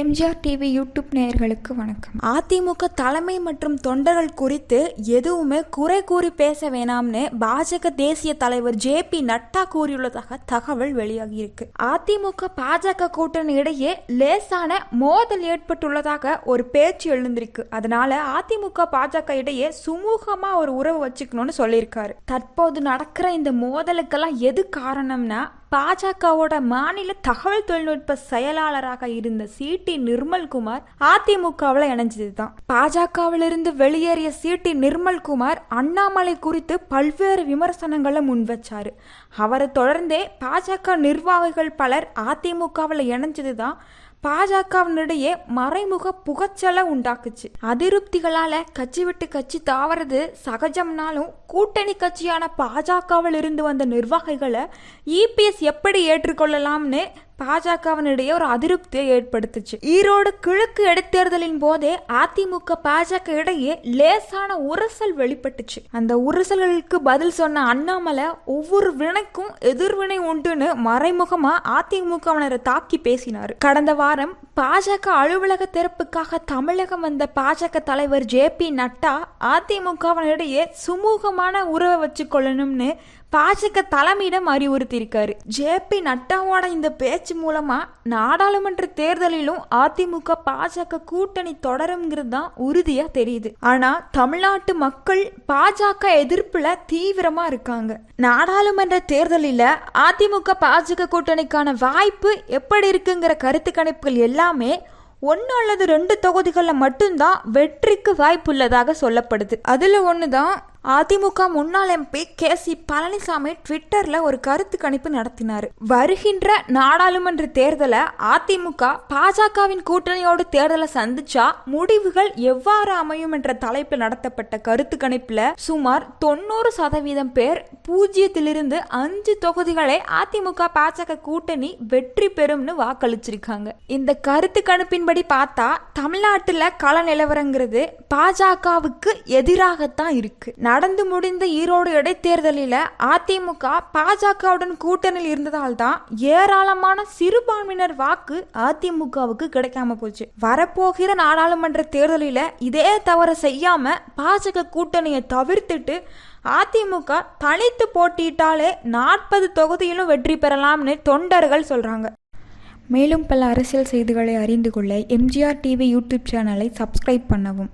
MGR TV YouTube நேயர்களுக்கு வணக்கம். அதிமுக தலைமை மற்றும் தொண்டர்கள் குறித்து எதுவுமே குறை கூறி பேச வேணாம்னு பாஜக தேசிய தலைவர் ஜே பி நட்டா கூறியுள்ளதாக தகவல் வெளியாகியிருக்கு அதிமுக பாஜக கூட்டணி இடையே லேசான மோதல் ஏற்பட்டுள்ளதாக ஒரு பேச்சு எழுந்திருக்கு. அதனால அதிமுக பாஜக இடையே சுமூகமா ஒரு உறவு வச்சுக்கணும்னு சொல்லியிருக்காரு. தற்போது நடக்கிற இந்த மோதலுக்கெல்லாம் எது காரணம்னா பாஜகவோட மாநில தகவல் தொழில்நுட்ப செயலாளராக இருந்த சிடி நிர்மல்குமார் அதிமுகவில் இணைஞ்சது தான் பாஜகவிலிருந்து வெளியேறிய சிடி நிர்மல்குமார் அண்ணாமலை குறித்து பல்வேறு விமர்சனங்களை முன்வச்சாரு. அவரை தொடர்ந்தே பாஜக நிர்வாகிகள் பலர் அதிமுகவில் இணைஞ்சது தான் பாஜகவினிடையே மறைமுக புகச்சலை உண்டாக்குச்சு. அதிருப்திகளால கட்சி விட்டு கட்சி தாவறது சகஜம்னாலும் கூட்டணி கட்சியான பாஜகவில் இருந்து வந்த நிர்வாகிகளை இபிஎஸ் எப்படி ஏற்றுக்கொள்ளலாம்னு பாஜகவினிடையே ஒரு அதிருப்தியை ஏற்படுத்துச்சு. ஈரோடு கிழக்கு இடைத்தேர்தலின் போதே அதிமுக பாஜக இடையே லேசான உரசல் வெளிப்பட்டுச்சு. அந்த உரசல்களுக்கு பதில் சொன்ன அண்ணாமலை ஒவ்வொரு வினைக்கும் எதிர்வினை உண்டுன்னு மறைமுகமா அதிமுகவினரை தாக்கி பேசினார். கடந்த வாரம் பாஜக அலுவலக திறப்புக்காக தமிழகம் வந்த பாஜக தலைவர் ஜே பி நட்டா அதிமுகவினரிடையே சுமூகமான உறவை வச்சுக்கொள்ளணும்னு பாஜக தலைமையிடம் அறிவுறுத்தியிருக்காரு. ஜேபி நட்டாவோட இந்த பேச்சு மூலமா நாடாளுமன்ற தேர்தலிலும் அதிமுக பாஜக கூட்டணி தொடருங்கிறது தான் உறுதியா தெரியுது. ஆனா தமிழ்நாட்டு மக்கள் பாஜக எதிர்ப்புல தீவிரமா இருக்காங்க. நாடாளுமன்ற தேர்தலில் அதிமுக பாஜக கூட்டணிக்கான வாய்ப்பு எப்படி இருக்குங்கிற கருத்து கணிப்புகள் எல்லாமே ஒன்று அல்லது ரெண்டு தொகுதிகளில் மட்டும்தான் வெற்றிக்கு வாய்ப்புள்ளதாக சொல்லப்படுது. அதில் ஒன்று தான் அதிமுக முன்னாள் எம்பி கே சி பழனிசாமி ட்விட்டர்ல ஒரு கருத்து கணிப்பு நடத்தினார். வருகின்ற நாடாளுமன்ற தேர்தலை அதிமுக பாஜகவின் கூட்டணியோடு தேர்தலை சந்திச்சா முடிவுகள் எவ்வாறு அமையும் என்ற தலைப்பில் நடத்தப்பட்ட கருத்து கணிப்புல சுமார் தொண்ணூறு சதவீதம் பேர் பூஜ்ஜியத்திலிருந்து அஞ்சு தொகுதிகளை அதிமுக பாஜக கூட்டணி வெற்றி பெறும்னு வாக்களிச்சிருக்காங்க. இந்த கருத்து கணிப்பின்படி பார்த்தா தமிழ்நாட்டில் கள நிலவரங்கிறது பாஜகவுக்கு எதிராகத்தான் இருக்கு. நடந்து முடிந்த ஈரோடு இடைத்தேர்தலில் அதிமுக பாஜகவுடன் கூட்டணியில் இருந்ததால் தான் ஏராளமான சிறுபான்மையினர் வாக்கு அதிமுகவுக்கு கிடைக்காம போச்சு. வரப்போகிற நாடாளுமன்ற தேர்தலில் இதே தவறு செய்யாம பாஜக கூட்டணியை தவிர்த்துட்டு அதிமுக தனித்து போட்டியிட்டாலே நாற்பது தொகுதியிலும் வெற்றி பெறலாம்னு தொண்டர்கள் சொல்றாங்க. மேலும் பல அரசியல் செய்திகளை அறிந்து கொள்ள எம்ஜிஆர் டிவி யூடியூப் சேனலை சப்ஸ்கிரைப் பண்ணவும்.